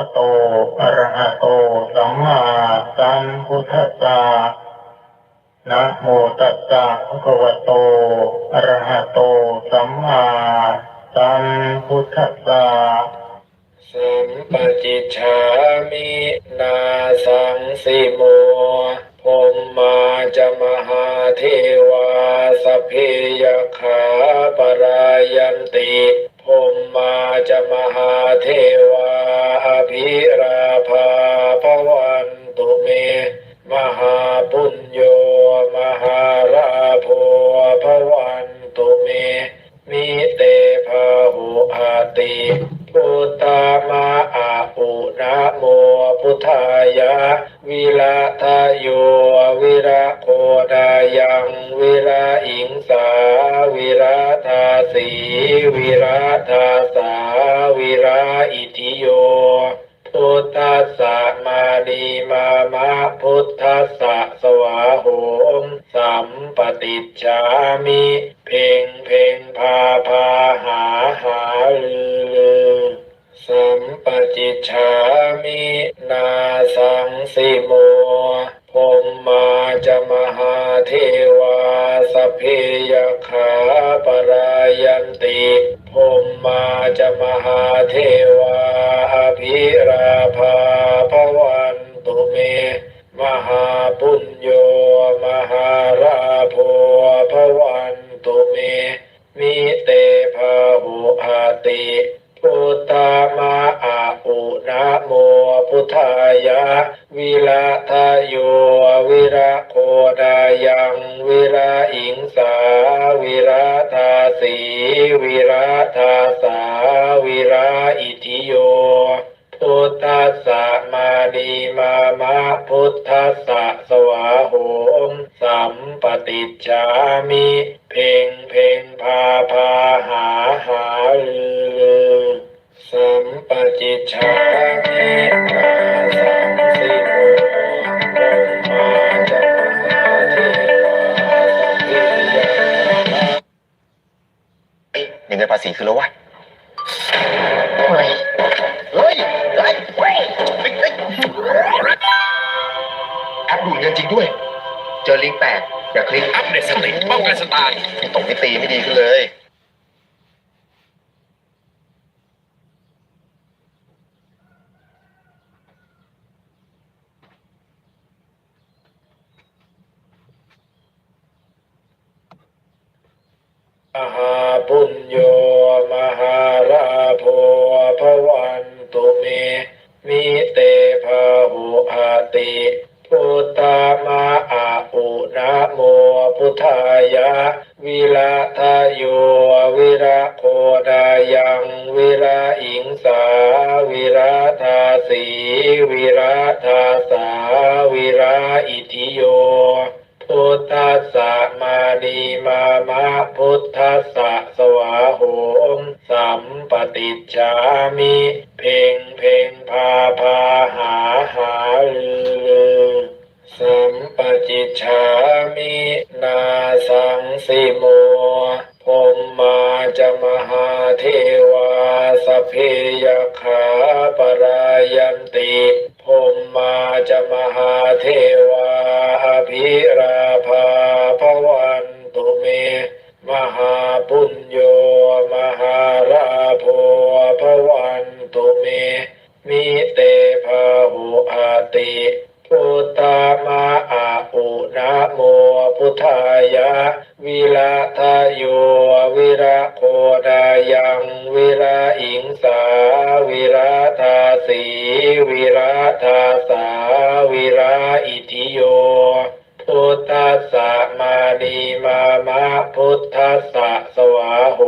ะโตอะระหะโตสัมมาสัมพุทธัสสะนะโมตัสสะภะคะวะโตอะระหะโตสัมมาสัมพุทธัสสะสัมปจิชามินาสังสิโมพมมาจะมหาเทวาสเพยขาปรายันติพมมาจะมหาเทวา อภิราภาพวันตุเม มหาปุญโยมหาราโภพวันตุเม มิเตภาหุอาติพุทธามาอาอุนะโมพุทธายะวิลาทา นีมามะพุทธัสสะสวาโหมสัมปติจามิ เพ่งเพ่งพาพาหาหาลือลือสัมปจิจฉามินาสังสิโมพมมาจะมหาเทวาสเพยขาปรายันติพมมาจะมหาเทวาอภิราภา มหาปุญโยมหาราโภพวันตุเมมิเตภาหุอาติพุทธามาอาอุนะโมพุทธายะวิร สสะสวาโหมสัมปติจามิ เพ่งเพ่งพาพาหาหาลือสัมปจิจามินาสังสิโมปมมาจะมหาเทวาสัพเพยเงินเดือนภาษีคือแล้ววะเฮ้ยเฮ้ยเฮ้ย แอปดูดเงินจริงด้วย เจอลิงก์แปลกอย่าคลิกอัปเดตสติป้องกันสไตล์ไม่ตกไม่ตีไม่ดีขึ้นเลยมหาปุ โมพุทธายะ วิระทโยวิระโคดายังวิระอิงสาวิระทาสีวิระทาสาวิระอิทิโยพุทธัสสะมานีมามะพุทธัสสะสวาโหมสัมปติจามิ เพ่งเพ่งพาพาหาหาลือ สัมปจิชามินาสังสิโมพมมาจะมหาเทวาสเพยขาปรายันติพมมาจะมหาเทวาอภิรา วิระทโยวิระโคดายังวิระอิงสาวิระทาสีวิระทาสาวิระอิทิโยพุทธัสสะมานีมามะพุทธัสสะสวาโห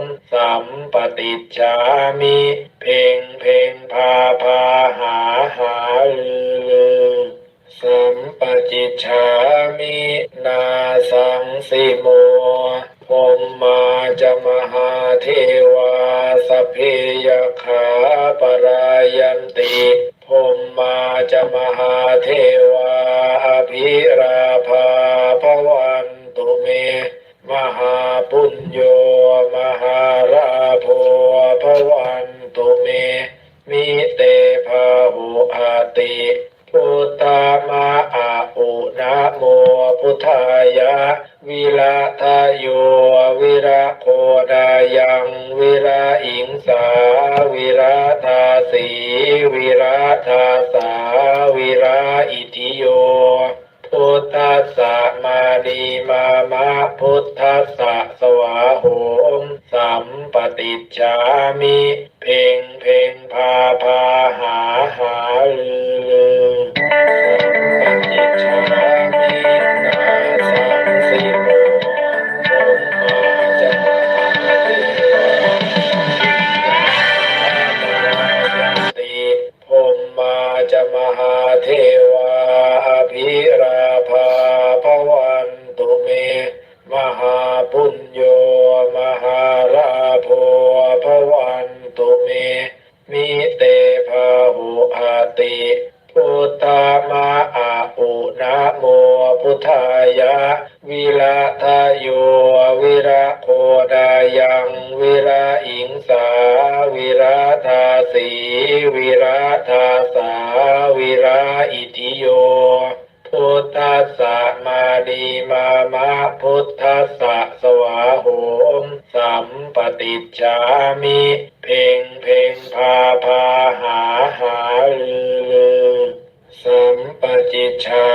มสัมปติจฉามิเพ่งเพ่งพาพาหาหาลือลือสัมปจิจฉามินาสังสิโม พมมาจะมหาเทวาสเพยขาปรายันติพมมาจะมหาเทวา ดายังวิระอิงสาวิระทาสีวิระทาสาวิระอิทิโยพุทธัสสะมานีมามะพุทธัสสะสวาโหมสัมปติจามิ เพ่งเพ่งพาพาหาหาลือ ตุเมมหาปุญโยมหาราโภพวันตุเมมิเตภาหุอาติพุทธามาอาอุนะโมพุทธายะ วิระทาโยวิระโคดายังวิระอิงสา วิระทาสีวิระทาสา วิระอิทิโย พุทธัสสะมานีมามะพุทธัสสะสวาโหมสัมปติจามิ เพ่งเพ่งพาพาหาหาลือลือสัมปจิจา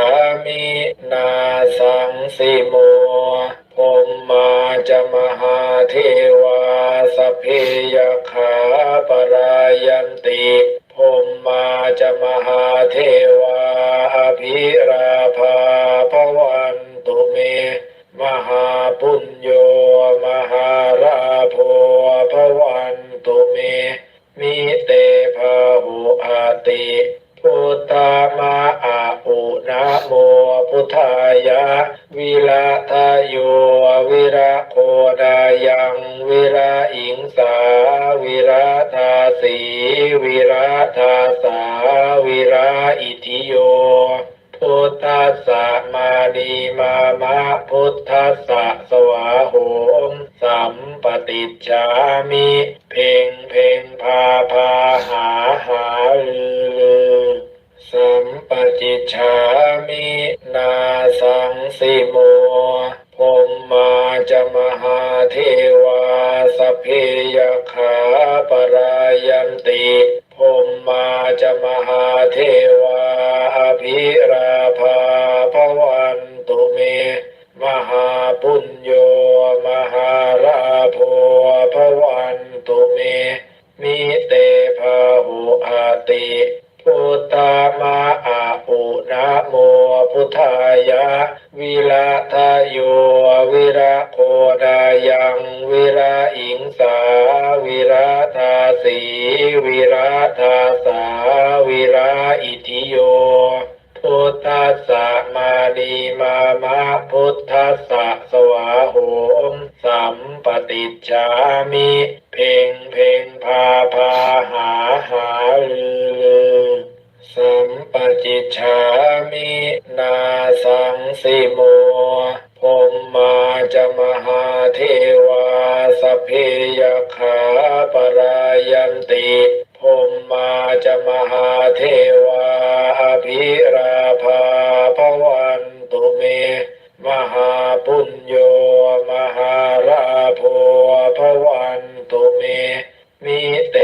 มินาสังสิโมผมมาจะมหาเทวาสเพยขาปรายัน วิระทาสาวิระอิทิโย พุทธัสสะมานีมามะพุทธัสสะสวาโหมสัมปติจฉามิ เพ่งเพ่งพาพาหาหาลือสัมปจิจฉามินาสังสิโมผมมาจะมหาเทวาสเพยขา ปรายันติผมมาจะมหาเทวาอภิราภาพวันตุเม มหาปุญโยมหาราโภพวันตุเม มิเตภาหุอาติ พุทธามาอาอุนะโมพุทธายะ วิระทาโยวิระโคดายังวิระอิงสาวิระทาสีวิระทาสาวิระอิทิโยพุทธัสสะมานีมามะพุทธัสสะสวาโหมสัมปติจามิ เพ่งเพ่งพาพาหาหาลือ สัมปจิจฉามินาสังสิโมผมมาจะมหาเทวาสเพยขาปรายันติผมมาจะมหาเทวาอภิราภาพวันตุเม มหาปุญโยมหาราโภพวันตุเม มิเต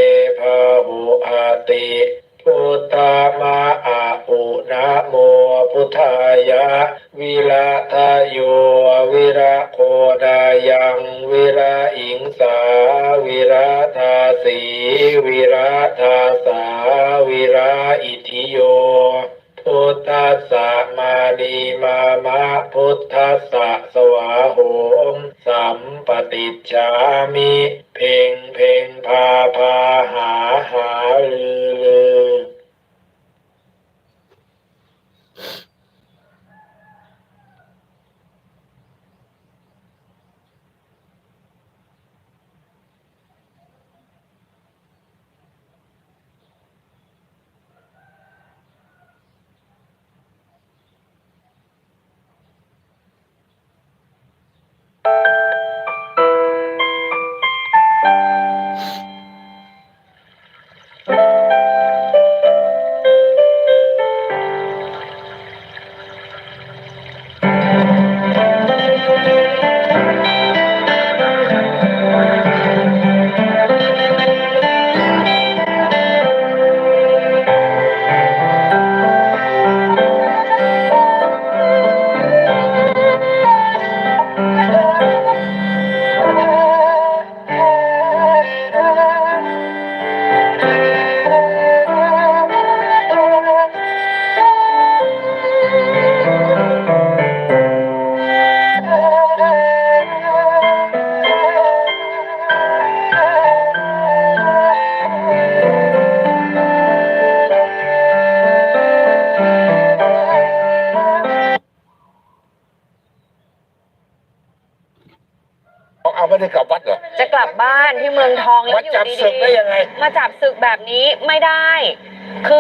ทธัสสะมานีมามะพุทธัสสะสวาโหมสัมปติจฉามิ เพ่งเพ่งพาพาหาหาลือลืออ เมืองทองแล้วมาอยู่จับดีศึกได้ยังไง ๆมาจับศึกแบบนี้ไม่ได้ คือ